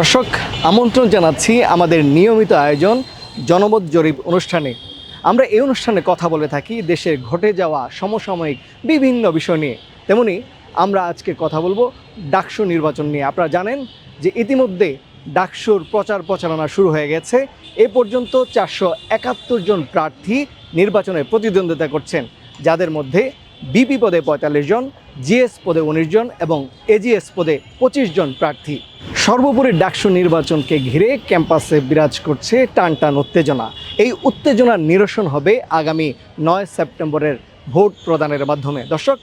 দর্শক, আমন্ত্রণ জানাচ্ছি আমাদের নিয়মিত আয়োজন জনমত জরিপ অনুষ্ঠানে। আমরা এই অনুষ্ঠানে কথা বলে থাকি দেশের ঘটে যাওয়া সমসাময়িক বিভিন্ন বিষয় নিয়ে। তেমনি আমরা আজকে কথা বলব ডাকসু নির্বাচন নিয়ে। আপনারা জানেন যে ইতিমধ্যে ডাকসুর প্রচার প্রচারণা শুরু হয়ে গেছে। এ পর্যন্ত চারশো একাত্তর জন প্রার্থী নির্বাচনে প্রতিদ্বন্দ্বিতা করছেন, যাদের মধ্যে বিপি পদে পঁয়তাল্লিশ জন জিএস পদে উনিশ জন এবং এজিএস পদে পঁচিশ জন প্রার্থী। সর্বোপরি ডাকসু নির্বাচনকে ঘিরে ক্যাম্পাসে বিরাজ করছে টান টান উত্তেজনা। এই উত্তেজনার নিরসন হবে আগামী নয় সেপ্টেম্বরের ভোট প্রদানের মাধ্যমে। দর্শক,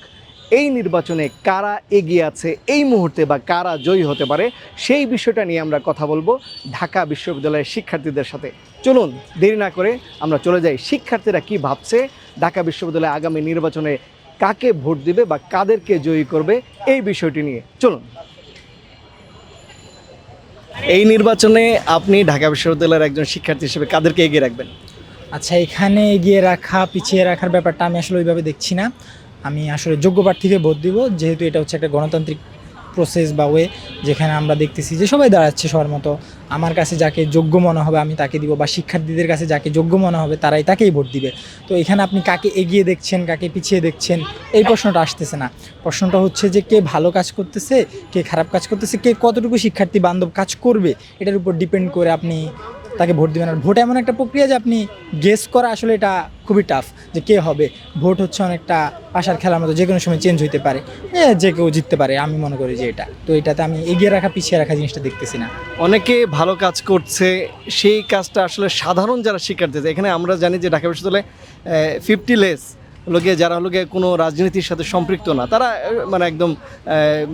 এই নির্বাচনে কারা এগিয়ে আছে এই মুহূর্তে বা কারা জয়ী হতে পারে সেই বিষয়টা নিয়ে আমরা কথা বলব ঢাকা বিশ্ববিদ্যালয়ের শিক্ষার্থীদের সাথে। চলুন, দেরি না করে আমরা চলে যাই শিক্ষার্থীরা কি ভাবছে। ঢাকা বিশ্ববিদ্যালয়ে আগামী নির্বাচনে কাকে ভোট দিবে বা কাদেরকে জয়ী করবে এই বিষয়টি নিয়ে। চলুন। এই নির্বাচনে আপনি ঢাকা বিশ্ববিদ্যালয়ের একজন শিক্ষার্থী হিসেবে কাদেরকে এগিয়ে রাখবেন? আচ্ছা এখানে এগিয়ে রাখা পিছিয়ে রাখার ব্যাপারটা আমি আসলে ওইভাবে দেখছি না। আমি আসলে যোগ্য প্রার্থীকে ভোট দিব যেহেতু এটা হচ্ছে একটা গণতান্ত্রিক প্রসেস বা ওয়ে যেখানে আমরা দেখতেছি যে সবাই দাঁড়াচ্ছে সবার মতো। আমার কাছে যাকে যোগ্য মনে হবে আমি তাকে দিব বা শিক্ষার্থীদের কাছে যাকে যোগ্য মনে হবে তারাই তাকেই ভোট দিবে। তো এখানে আপনি কাকে এগিয়ে দেখছেন, কাকে পিছিয়ে দেখছেন, এই প্রশ্নটা আসতেছে না। প্রশ্নটা হচ্ছে যে কে ভালো কাজ করতেছে, কে খারাপ কাজ করতেছে, কে কতটুকু শিক্ষার্থী বান্ধব কাজ করবে, এটার উপর ডিপেন্ড করে আপনি তাকে ভোট দিবেন। আর ভোট এমন একটা প্রক্রিয়া যে আপনি গেস করা আসলে এটা খুবই টাফ যে কে হবে। ভোট হচ্ছে অনেকটা আশার খেলার মতো যে কোনো সময় চেঞ্জ হইতে পারে। যে কেউ জিততে পারে, আমি মনে করি যে এটা। তো এটাতে আমি এগিয়ে রাখা, পিছিয়ে রাখা জিনিসটা দেখতেছি না। অনেকে ভালো কাজ করছে, সেই কাজটা আসলে সাধারণ যারা শিক্ষার্থী এখানে আমরা জানি যে ঢাকা বিশ্ববিদ্যালয়ে ফিফটি লেস লোকে, যারা লোকে কোনো রাজনীতির সাথে সম্পৃক্ত না, তারা মানে একদম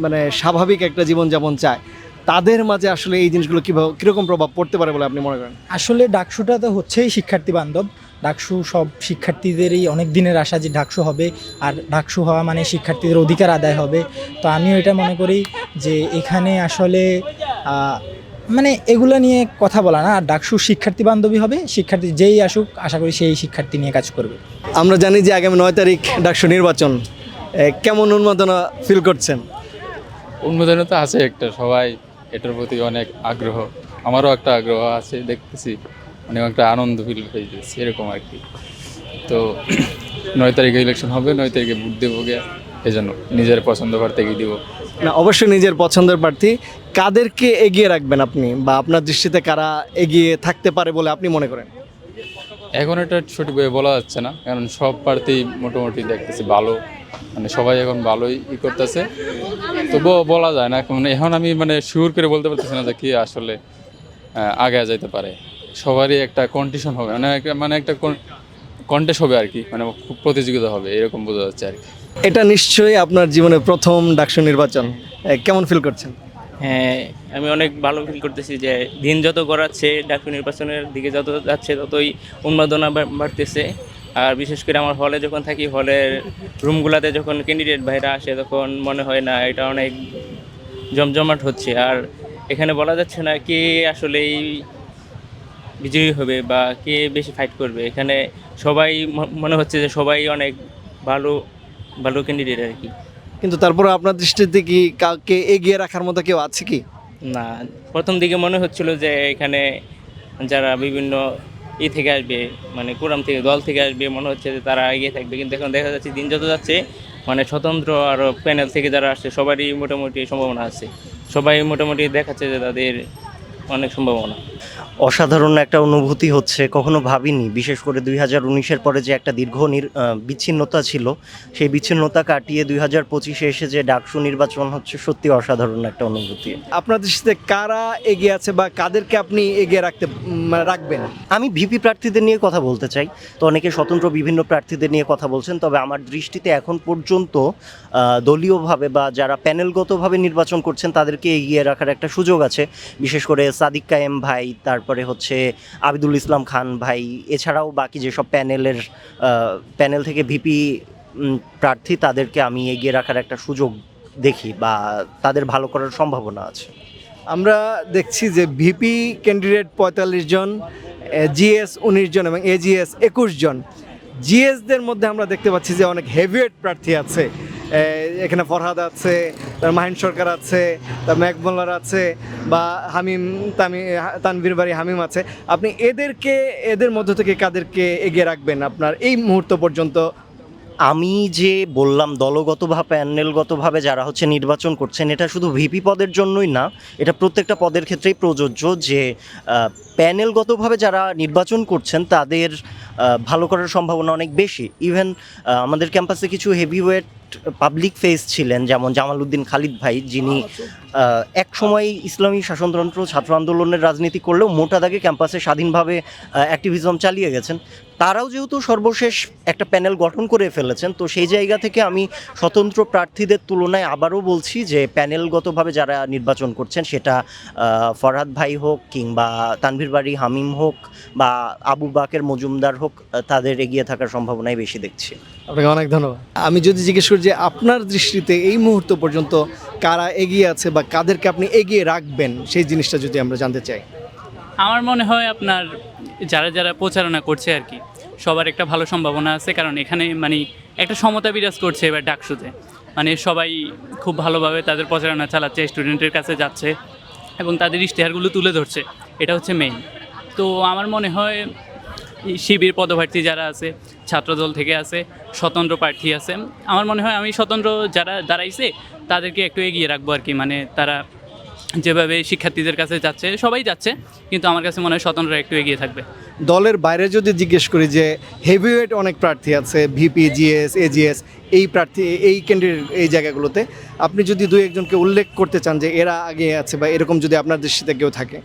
মানে স্বাভাবিক একটা জীবনযাপন চায়। তাদের মাঝে আসলে এই জিনিসগুলো কীভাবে কীরকম প্রভাব পড়তে পারে বলে আপনি মনে করেন? আসলে ডাকসুটা তো হচ্ছেই শিক্ষার্থী বান্ধব। ডাকসু সব শিক্ষার্থীদেরই অনেক দিনের আশা যে ডাকসু হবে আর ডাকসু হওয়া মানে শিক্ষার্থীদের অধিকার আদায় হবে। তো আমিও এটা মনে করি যে এখানে আসলে মানে এগুলো নিয়ে কথা বলা না। আর ডাকসু শিক্ষার্থী বান্ধবী হবে শিক্ষার্থী যেই আসুক আশা করি সেই শিক্ষার্থী নিয়ে কাজ করবে। আমরা জানি যে আগামী নয় তারিখ ডাকসু নির্বাচন। কেমন উন্মাদনা ফিল করছেন? উন্মোদনে তো আছে একটা সবাই এটার প্রতি অনেক আগ্রহ আমারও একটা আগ্রহ আছে দেখতেছি অনেক একটা আনন্দ ফিল হয়েছে এরকম আর কি। তো নয় তারিখে ইলেকশন হবে নয় তারিখে ভোট দেবো গিয়ে এই জন্য নিজের পছন্দ প্রার্থীকে দিব। না অবশ্যই নিজের পছন্দের প্রার্থী। কাদেরকে এগিয়ে রাখবেন আপনি বা আপনার দৃষ্টিতে কারা এগিয়ে থাকতে পারে বলে আপনি মনে করেন? এখন এটা সঠিকভাবে বলা যাচ্ছে না কারণ সব প্রার্থী মোটামুটি দেখতেছি ভালো। মানে সবাই এখন ভালোই ই করতেছে। তবুও বলা যায় না এখন। এখন আমি মানে শিওর করে বলতে পারতেছি না যে কি আসলে আগে যাইতে পারে। সবারই একটা কন্ডিশন হবে। মানে একটা মানে একটা কন্টেস্ট হবে আর কি। মানে খুব প্রতিযোগিতা হবে এরকম বোঝা যাচ্ছে আর কি। এটা নিশ্চয়ই আপনার জীবনে প্রথম ডাকসু নির্বাচন। কেমন ফিল করছেন? হ্যাঁ আমি অনেক ভালো ফিল করতেছি যে দিন যত গড়াচ্ছে ডাক্তার নির্বাচনের দিকে যত যাচ্ছে ততই উন্মাদনা বাড়তেছে। আর বিশেষ করে আমার হলে যখন থাকি হলের রুমগুলোতে যখন ক্যান্ডিডেট ভাইরা আসে তখন মনে হয় না এটা অনেক জমজমাট হচ্ছে। আর এখানে বলা যাচ্ছে না কে আসলেই বিজয়ী হবে বা কে বেশি ফাইট করবে। এখানে সবাই মনে হচ্ছে যে সবাই অনেক ভালো ভালো ক্যান্ডিডেট আর কি। কিন্তু তারপরে আপনার দৃষ্টিতে কি কাউকে এগিয়ে রাখার মতো কেউ আছে কি? না প্রথম দিকে মনে হচ্ছিল যে এখানে যারা বিভিন্ন ই থেকে আসবে মানে কোরাম থেকে, দল থেকে আসবে, মনে হচ্ছে যে তারা এগিয়ে থাকবে। কিন্তু এখন দেখা যাচ্ছে দিন যত যাচ্ছে মানে স্বতন্ত্র আর প্যানেল থেকে যারা আসছে, সবারই মোটামুটি সম্ভাবনা আছে। সবাই মোটামুটি দেখাচ্ছে যে তাদের অনেক সম্ভাবনা। অসাধারণ একটা অনুভূতি হচ্ছে কখনো ভাবিনি। বিশেষ করে দুই হাজার উনিশের পরে যে একটা দীর্ঘ নির- বিচ্ছিন্নতা ছিল সেই বিচ্ছিন্নতা কাটিয়ে দুই হাজার পঁচিশে এসে যে ডাকসু নির্বাচন হচ্ছে সত্যি অসাধারণ একটা অনুভূতি। আপনার দৃষ্টিতে কারা এগিয়ে আছে বা কাদেরকে আপনি এগিয়ে রাখতে রাখবেন? আমি ভিপি প্রার্থীদের নিয়ে কথা বলতে চাই। তো অনেকে স্বতন্ত্র বিভিন্ন প্রার্থীদের নিয়ে কথা বলছেন তবে আমার দৃষ্টিতে এখন পর্যন্ত দলীয়ভাবে বা যারা প্যানেলগতভাবে নির্বাচন করছেন তাদেরকে এগিয়ে রাখার একটা সুযোগ আছে। বিশেষ করে সাদিক কায়েম ভাই তারপরে হচ্ছে আবিদুল ইসলাম খান ভাই, এছাড়াও বাকি যেসব প্যানেলের প্যানেল থেকে ভিপি প্রার্থী, তাদেরকে আমি এগিয়ে রাখার একটা সুযোগ দেখি বা তাদের ভালো করার সম্ভাবনা আছে। আমরা দেখছি যে ভিপি ক্যান্ডিডেট পঁয়তাল্লিশ জন জিএস উনিশ জন এবং এজিএস একুশ জন। জিএসদের মধ্যে আমরা দেখতে পাচ্ছি যে অনেক হেভিওয়েট প্রার্থী আছে। এখানে ফরহাদ আছে, তার মাহিন সরকার আছে, তার ম্যাকমোল্লার আছে, বা হামিম, তামি তানভীর বাড়ি হামিম আছে। আপনি এদেরকে, এদের মধ্য থেকে কাদেরকে এগিয়ে রাখবেন আপনার এই মুহূর্ত পর্যন্ত? আমি যে বললাম, দলগতভাবে প্যানেলগতভাবে যারা হচ্ছে নির্বাচন করছেন, এটা শুধু ভিপি পদের জন্যই না, এটা প্রত্যেকটা পদের ক্ষেত্রেই প্রযোজ্য যে প্যানেলগতভাবে যারা নির্বাচন করছেন, তাদের ভালো করার সম্ভাবনা অনেক বেশি। ইভেন আমাদের ক্যাম্পাসে কিছু হেভিওয়েট পাবলিক ফেস ছিলেন যেমন জামাল উদ্দিন খালিদ ভাই যিনি এক সময় ইসলামী শাসনতন্ত্র ছাত্র আন্দোলনের রাজনীতি করলেও মোটা দাগে ক্যাম্পাসে স্বাধীনভাবে অ্যাক্টিভিজম চালিয়ে গেছেন। তারাও যেহেতু সর্বশেষ একটা প্যানেল গঠন করে ফেলেছেন তো সেই জায়গা থেকে আমি স্বতন্ত্র প্রার্থীদের তুলনায় আবারও বলছি যে প্যানেলগতভাবে যারা নির্বাচন করছেন সেটা ফরহাদ ভাই হোক কিংবা তানভীর বাড়ি হামিম হোক বা আবু বাকের মজুমদার হোক তাদের এগিয়ে থাকার সম্ভাবনাই বেশি দেখছি। আপনাকে অনেক ধন্যবাদ। আমি যদি জিজ্ঞেস করি যে আপনার দৃষ্টিতে এই মুহূর্ত পর্যন্ত কারা এগিয়ে আছে বা কাদেরকে আপনি এগিয়ে রাখবেন, সেই জিনিসটা যদি আমরা জানতে চাই। আমার মনে হয় আপনার যারা যারা প্রচারণা করছে আর কি, সবার একটা ভালো সম্ভাবনা আছে। কারণ এখানে মানে একটা সমতা বিরাজ করছে এবার ডাকসুতে। মানে সবাই খুব ভালোভাবে তাদের প্রচারণা চালাচ্ছে, স্টুডেন্টের কাছে যাচ্ছে এবং তাদের ইশতেহারগুলো তুলে ধরছে। এটা হচ্ছে মেইন তো আমার মনে হয় শিবির পদপ্রার্থী যারা আছে ছাত্রদল থেকে আছে, স্বতন্ত্র প্রার্থী আছে। আমার মনে হয় আমি স্বতন্ত্র যারা দাঁড়াইছে, তাদেরকে একটু এগিয়ে রাখব আর কি। মানে তারা যেভাবে শিক্ষার্থীদের কাছে যাচ্ছে, সবাই যাচ্ছে, কিন্তু আমার কাছে মনে হয় স্বতন্ত্র একটু এগিয়ে থাকবে। দলের বাইরে যদি জিজ্ঞেস করি যে হেভিওয়েট অনেক প্রার্থী আছে ভিপি জিএস এজিএস এই প্রার্থী, এই ক্যান্ডিডেট এই জায়গাগুলোতে, আপনি যদি দুই একজনকে উল্লেখ করতে চান যে এরা আগে আছে বা এরকম যদি আপনার দৃষ্টিতে কেউ থাকে।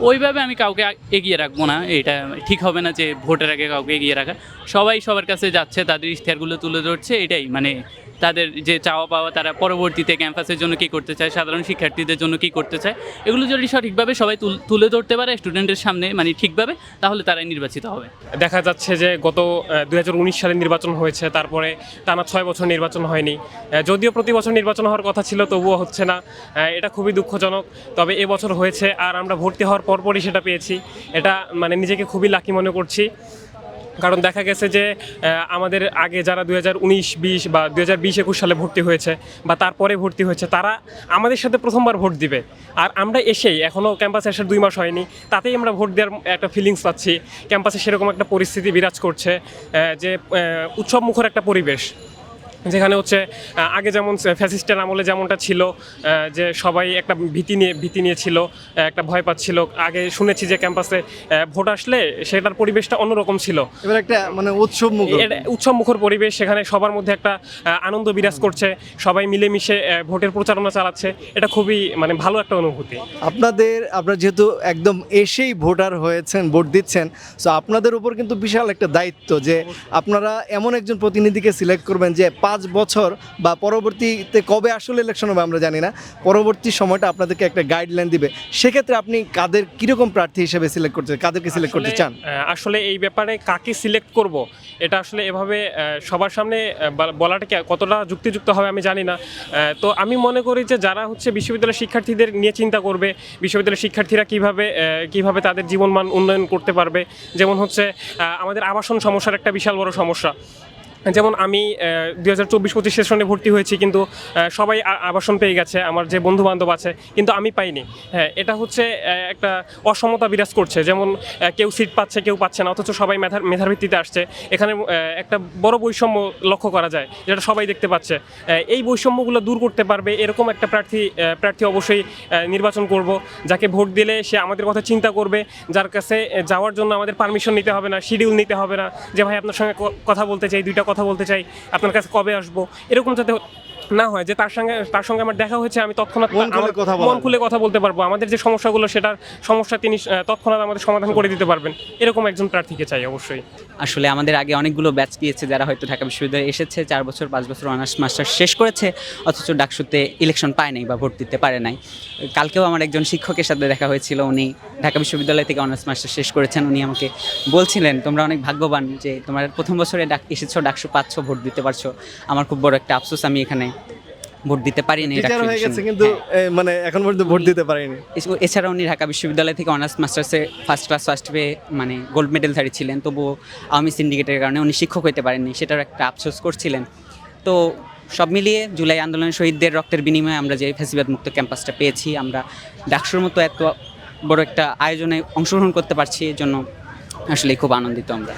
ওইভাবে আমি কাউকে এগিয়ে রাখব না। এটা ঠিক হবে না যে ভোটের আগে কাউকে এগিয়ে রাখা। সবাই সবার কাছে যাচ্ছে, তাদের ইশতেহারগুলো তুলে ধরছে, এটাই। মানে তাদের যে চাওয়া পাওয়া, তারা পরবর্তীতে ক্যাম্পাসের জন্য কী করতে চায়, সাধারণ শিক্ষার্থীদের জন্য কী করতে চায়, এগুলো যদি সঠিকভাবে সবাই তুল- ধরতে পারে স্টুডেন্টের সামনে মানে ঠিকভাবে, তাহলে তারাই নির্বাচিত হবে। দেখা যাচ্ছে যে গত দু হাজার উনিশ সালে নির্বাচন হয়েছে, তারপরে টানা ছয় বছর নির্বাচন হয়নি। যদিও প্রতি বছর নির্বাচন হওয়ার কথা ছিল, তবুও হচ্ছে না। এটা খুবই দুঃখজনক। তবে এবছর হয়েছে, আর আমরা ভর্তি হওয়ার পরপরই সেটা পেয়েছি। এটা মানে নিজেকে খুবই লাকি মনে করছি। কারণ দেখা গেছে যে আমাদের আগে যারা দুই হাজার উনিশ বিশ বা দুই হাজার বিশ একুশ সালে ভর্তি হয়েছে বা তারপরে ভর্তি হয়েছে তারা আমাদের সাথে প্রথমবার ভোট দিবে। আর আমরা এসেই এখনও ক্যাম্পাসে আসার দুই মাস হয়নি তাতেই আমরা ভোট দেওয়ার একটা ফিলিংস পাচ্ছি। ক্যাম্পাসে সেরকম একটা পরিস্থিতি বিরাজ করছে যে আহ, উৎসব মুখর একটা পরিবেশ। যেখানে হচ্ছে আগে যেমন ফ্যাসিস্টের আমলে যেমনটা ছিল যে সবাই একটা ভীতি নিয়ে ভীতি নিয়ে ছিল আহ, একটা ভয় পাচ্ছিল। আগে শুনেছি যে ক্যাম্পাসে ভোট আসলে সেটার পরিবেশটা অন্যরকম ছিল। এবার একটা মানে উৎসব উৎসব মুখর পরিবেশ সেখানে সবার মধ্যে একটা আনন্দ বিরাজ করছে। সবাই মিলেমিশে ভোটের প্রচারণা চালাচ্ছে। এটা খুবই মানে ভালো একটা অনুভূতি। আপনাদের আপনারা যেহেতু একদম এসেই ভোটার হয়েছেন ভোট দিচ্ছেন সো আপনাদের উপর কিন্তু বিশাল একটা দায়িত্ব যে আপনারা এমন একজন প্রতিনিধিকে সিলেক্ট করবেন যে পাঁচ বছর বা পরবর্তীতে কবে আসলে ইলেকশন হবে আমরা জানি না। পরবর্তী সময়টা আপনাদেরকে একটা গাইডলাইন দিবে। সেক্ষেত্রে আপনি কাদের কীরকম প্রার্থী হিসেবে সিলেক্ট করতে কাদেরকে সিলেক্ট করতে চান? আসলে এই ব্যাপারে কাকে সিলেক্ট করব? এটা আসলে এভাবে সবার সামনে বলাটা কতটা যুক্তিযুক্ত হবে আমি জানি না। তো আমি মনে করি যে যারা হচ্ছে বিশ্ববিদ্যালয়ের শিক্ষার্থীদের নিয়ে চিন্তা করবে বিশ্ববিদ্যালয়ের শিক্ষার্থীরা কীভাবে কীভাবে তাদের জীবনমান উন্নয়ন করতে পারবে যেমন হচ্ছে আমাদের আবাসন সমস্যার একটা বিশাল বড় সমস্যা। যেমন আমি দুই হাজার চব্বিশ পঁচিশ সেশনে ভর্তি হয়েছি, কিন্তু সবাই আবাসন পেয়ে গেছে, আমার যে বন্ধু বান্ধব আছে, কিন্তু আমি পাইনি। হ্যাঁ এটা হচ্ছে একটা অসমতা বিরাজ করছে। যেমন কেউ সিট পাচ্ছে, কেউ পাচ্ছে না, অথচ সবাই মেধার মেধার ভিত্তিতে আসছে। এখানে একটা বড় বৈষম্য লক্ষ্য করা যায়, যেটা সবাই দেখতে পাচ্ছে। এই বৈষম্যগুলো দূর করতে পারবে এরকম একটা প্রার্থী প্রার্থী অবশ্যই নির্বাচন করব, যাকে ভোট দিলে সে আমাদের কথা চিন্তা করবে, যার কাছে যাওয়ার জন্য আমাদের পারমিশন নিতে হবে না শিডিউল নিতে হবে না, যে, ভাই, আপনার সঙ্গে কথা বলতে চাই, দুইটা কথা বলতে চাই আপনার কাছে কবে আসব? এরকম যাতে না হয় যে তার সঙ্গে তার সঙ্গে আমার দেখা হয়েছে আমি তৎক্ষণাৎ মন খুলে কথা মন খুলে কথা বলতে পারব। আমাদের যে সমস্যাগুলো সেটার সমস্যা তিনি তৎক্ষণাৎ আমাদের সমাধান করে দিতে পারবেন। এরকম একজন প্রার্থীকে চাই অবশ্যই। আসলে আমাদের আগে অনেকগুলো ব্যাচ গিয়েছে যারা হয়তো ঢাকা বিশ্ববিদ্যালয়ে এসেছে চার বছর পাঁচ বছর অনার্স মাস্টার শেষ করেছে অথচ ডাকসুতে ইলেকশন পায় নাই বা ভোট দিতে পারে নাই। কালকেও আমার একজন শিক্ষকের সাথে দেখা হয়েছিল উনি ঢাকা বিশ্ববিদ্যালয় থেকে অনার্স মাস্টার শেষ করেছেন উনি আমাকে বলছিলেন তোমরা অনেক ভাগ্যবান যে তোমার প্রথম বছরে ডাক এসেছ ডাকসু পাচ্ছ ভোট দিতে পারছ। আমার খুব বড় একটা আফসোস আমি এখানে ভোট দিতে পারিনি হয়ে গেছে কিন্তু হ্যাঁ। মানে এখন পর্যন্ত ভোট দিতে পারেনি। এছ- এছাড়া উনি ঢাকা বিশ্ববিদ্যালয় থেকে অনার্স মাস্টার্সে ফার্স্ট ক্লাস ফার্স্ট পেয়ে মানে গোল্ড মেডেলধারী ছিলেন। তবুও আওয়ামী সিন্ডিকেটের কারণে উনি শিক্ষক হতে পারেননি সেটার একটা আফসোস করছিলেন। তো সব মিলিয়ে জুলাই আন্দোলনের শহীদদের রক্তের বিনিময়ে আমরা যে ফেসিবাদ মুক্ত ক্যাম্পাসটা পেয়েছি আমরা ডাকসুর মতো এত বড় একটা আয়োজনে অংশগ্রহণ করতে পারছি এর জন্য আসলে খুব আনন্দিত আমরা।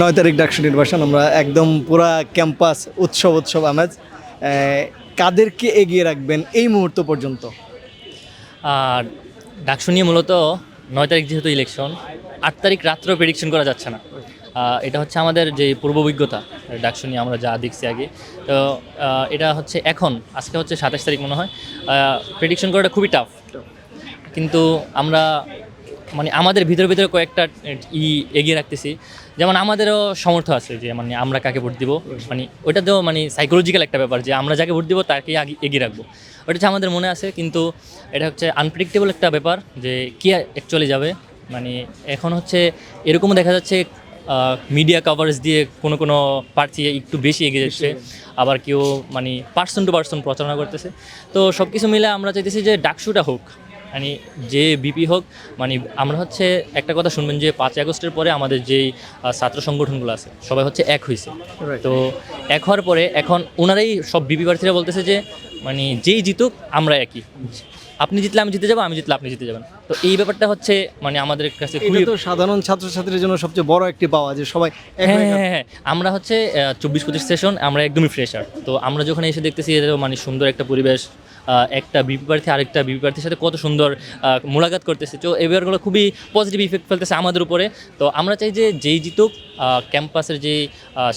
নয় তারিখ ডাকসু নির্বাচন আমরা একদম পুরা ক্যাম্পাস উৎসব উৎসব আমেজ। কাদেরকে এগিয়ে রাখবেন এই মুহূর্ত পর্যন্ত? আর ডাকসু নিয়ে মূলত নয় তারিখ যেহেতু ইলেকশন আট তারিখ রাত্রেও প্রেডিকশন করা যাচ্ছে না। এটা হচ্ছে আমাদের যে পূর্ব অভিজ্ঞতা ডাকসু নিয়ে আমরা যা দেখছি আগে। তো এটা হচ্ছে এখন আজকে হচ্ছে সাতাশ তারিখ মনে হয়। প্রেডিকশন করাটা খুবই টাফ কিন্তু আমরা মানে আমাদের ভিতরে ভিতরে কয়েকটা ই এগিয়ে রাখতেছি। যেমন আমাদেরও সামর্থ্য আছে যে মানে আমরা কাকে ভোট দিব? মানে ওটা তো মানে সাইকোলজিক্যাল একটা ব্যাপার যে আমরা যাকে ভোট দিব তাকে আগে এগিয়ে রাখব। ওটা হচ্ছে আমাদের মনে আছে কিন্তু এটা হচ্ছে আনপ্রেডিক্টেবল একটা ব্যাপার যে কি অ্যাকচুয়ালি যাবে? মানে এখন হচ্ছে এরকমও দেখা যাচ্ছে মিডিয়া কভারেজ দিয়ে কোনো কোনো প্রার্থী একটু বেশি এগিয়ে যাচ্ছে। আবার কেউ মানে পার্সন টু পার্সন প্রচারণা করতেছে। তো সব কিছু মিলে আমরা চাইতেছি যে ডাকসুটা হোক। মানে যে বিপি হোক মানে আমরা হচ্ছে একটা কথা শুনবেন যে পাঁচই আগস্টের পরে আমাদের যেই ছাত্র সংগঠনগুলো আছে সবাই হচ্ছে এক হয়েছে তো এক হওয়ার পরে এখন ওনারাই সব বিপি প্রার্থীরা বলতেছে যে মানে যেই জিতুক আমরা একই। আপনি জিতলে আমি জিতে যাব আমি জিতলে আপনি জিতে যাবেন। তো এই ব্যাপারটা হচ্ছে মানে আমাদের কাছে খুবই তো সাধারণ ছাত্রছাত্রীর জন্য সবচেয়ে বড় একটি পাওয়া যে সবাই হ্যাঁ হ্যাঁ হ্যাঁ আমরা হচ্ছে চব্বিশ পঁচিশ সেশন আমরা একদমই ফ্রেশার। তো আমরা যখন এসে দেখতেছি মানে সুন্দর একটা পরিবেশ একটা বিপি প্রার্থী, আরেকটা বিপি প্রার্থীর সাথে কত সুন্দর মোলাকাত করতেছে। তো এই ব্যাপারগুলো খুবই পজিটিভ ইফেক্ট ফেলতেছে আমাদের উপরে। তো আমরা চাই যে যেই জিতুক ক্যাম্পাসের যে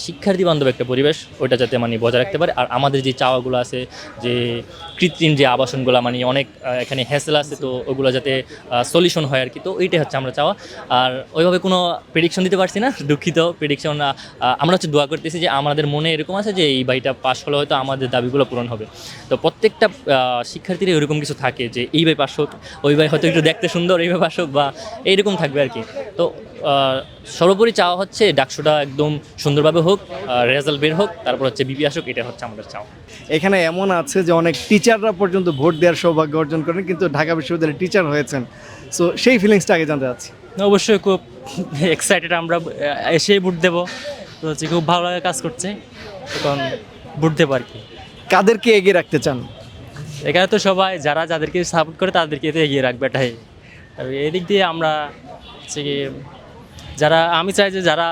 শিক্ষার্থী বান্ধব একটা পরিবেশ, ওইটা যাতে মানে বজায় রাখতে পারে। আর আমাদের যে চাওয়াগুলো আছে, যে কৃত্রিম যে আবাসনগুলো মানে অনেক এখানে হ্যাসেল আছে, তো ওগুলো যাতে সলিউশন হয় আর কি। তো এইটাই হচ্ছে আমরা চাওয়া। আর ওইভাবে কোনো প্রেডিকশন দিতে পারছি না, দুঃখিত। প্রেডিকশন আমরা হচ্ছে দোয়া করতেছি যে আমাদের মনে এরকম আছে যে এই বাড়িটা পাশ হলে হয়তো আমাদের দাবিগুলো পূরণ হবে। তো প্রত্যেকটা শিক্ষার্থীর এরকম কিছু থাকে যে এই ভাই পাশ হোক ওই ভাই হয়তো একটু দেখতে সুন্দর এই ভাই পাশ হোক বা এইরকম থাকবে আর কি। তো সর্বোপরি চাওয়া হচ্ছে ডাকসুটা একদম সুন্দরভাবে হোক রেজাল্ট বের হোক তারপর হচ্ছে বিপি আসুক এটা হচ্ছে আমাদের চাওয়া। এখানে এমন আছে যে অনেক টিচাররা পর্যন্ত ভোট দেওয়ার সৌভাগ্য অর্জন করেন কিন্তু ঢাকা বিশ্ববিদ্যালয়ের টিচার হয়েছেন। সো সেই ফিলিংসটা আগে জানতে চাচ্ছি। অবশ্যই খুব এক্সাইটেড আমরা এসেই ভোট দেবো। তো হচ্ছে খুব ভালো লাগে কাজ করছে এখন ভোট দেবো আর কি। কাদেরকে এগিয়ে রাখতে চান? এখানে তো সবাই, যারা যাদেরকে সাপোর্ট করে তাদেরকে তো এগিয়ে রাখবে এটাই। আর এদিক দিয়ে আমরা হচ্ছে কি, যারা, আমি চাই যে যারা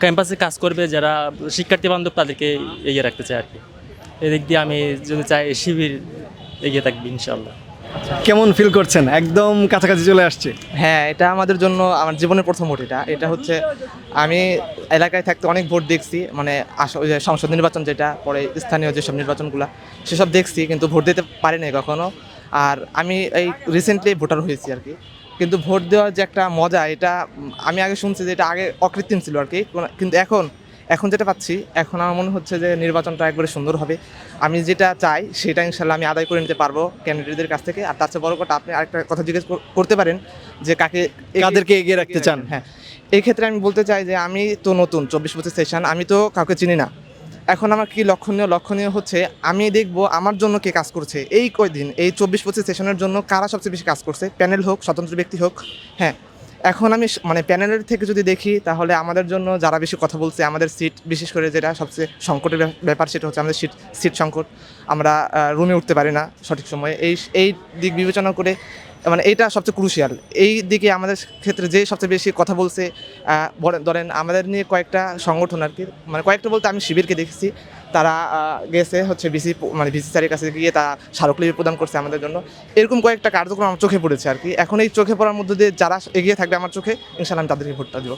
ক্যাম্পাসে কাজ করবে, যারা শিক্ষার্থী বান্ধব, তাদেরকে এগিয়ে রাখতে চাই আর কি। এদিক দিয়ে আমি যদি চাই শিবির এগিয়ে থাকবে ইনশাল্লাহ কেমন ফিল করছেন? একদম কাছাকাছি চলে আসছে। হ্যাঁ এটা আমাদের জন্য, আমার জীবনের প্রথম ভোট এটা। এটা হচ্ছে, আমি এলাকায় থাকতে অনেক ভোট দেখছি মানে সংসদ নির্বাচন যেটা, পরে স্থানীয় যেসব নির্বাচনগুলো, সেসব দেখছি, কিন্তু ভোট দিতে পারি নাই কখনো। আর আমি এই রিসেন্টলি ভোটার হয়েছি আর কি। কিন্তু ভোট দেওয়ার যে একটা মজা, এটা আমি আগে শুনছি যে এটা আগে অকৃত্রিম ছিল আর কি। কিন্তু এখন এখন যেটা পাচ্ছি এখন আমার মনে হচ্ছে যে নির্বাচনটা একবারে সুন্দর হবে। আমি যেটা চাই সেটা ইনশাল্লাহ আমি আদায় করে নিতে পারব ক্যান্ডিডেটদের কাছ থেকে। আর তার চেয়ে বড় কথা আপনি আরেকটা কথা জিজ্ঞেস করতে পারেন যে কাকে কাদেরকে এগিয়ে রাখতে চান? হ্যাঁ। এই ক্ষেত্রে আমি বলতে চাই যে আমি তো নতুন চব্বিশ পঁচিশ সেশন আমি তো কাউকে চিনি না। এখন আমার কি লক্ষণীয়? লক্ষণীয় হচ্ছে আমি দেখব আমার জন্য কে কাজ করছে। এই কয়দিন এই চব্বিশ পঁচিশ সেশনের জন্য কারা সবচেয়ে বেশি কাজ করছে? প্যানেল হোক স্বতন্ত্র ব্যক্তি হোক হ্যাঁ। এখন আমি মানে প্যানেলের থেকে যদি দেখি, তাহলে আমাদের জন্য যারা বেশি কথা বলছে, আমাদের সিট বিশেষ করে যেটা সবচেয়ে সংকটের ব্যাপ- ব্যাপার সেটা হচ্ছে আমাদের সিট সিট সংকট। আমরা রুমে উঠতে পারি না সঠিক সময়ে। এই এই দিক বিবেচনা করে মানে এইটা সবচেয়ে ক্রুশিয়াল এই দিকে আমাদের ক্ষেত্রে যে সবচেয়ে বেশি কথা বলছে ধরেন আমাদের নিয়ে কয়েকটা সংগঠন আর কি মানে কয়েকটা বলতে আমি শিবিরকে দেখেছি। তারা গেছে হচ্ছে বিসি মানে বিসি স্যারের কাছে গিয়ে তারা স্মারকলিপি প্রদান করছে আমাদের জন্য। এরকম কয়েকটা কার্যক্রম আমার চোখে পড়েছে আর কি। এখন এই চোখে পড়ার মধ্যে দিয়ে যারা এগিয়ে থাকবে আমার চোখে ইনশাল্লাহ আমি তাদেরকে ভোটটা দেবো।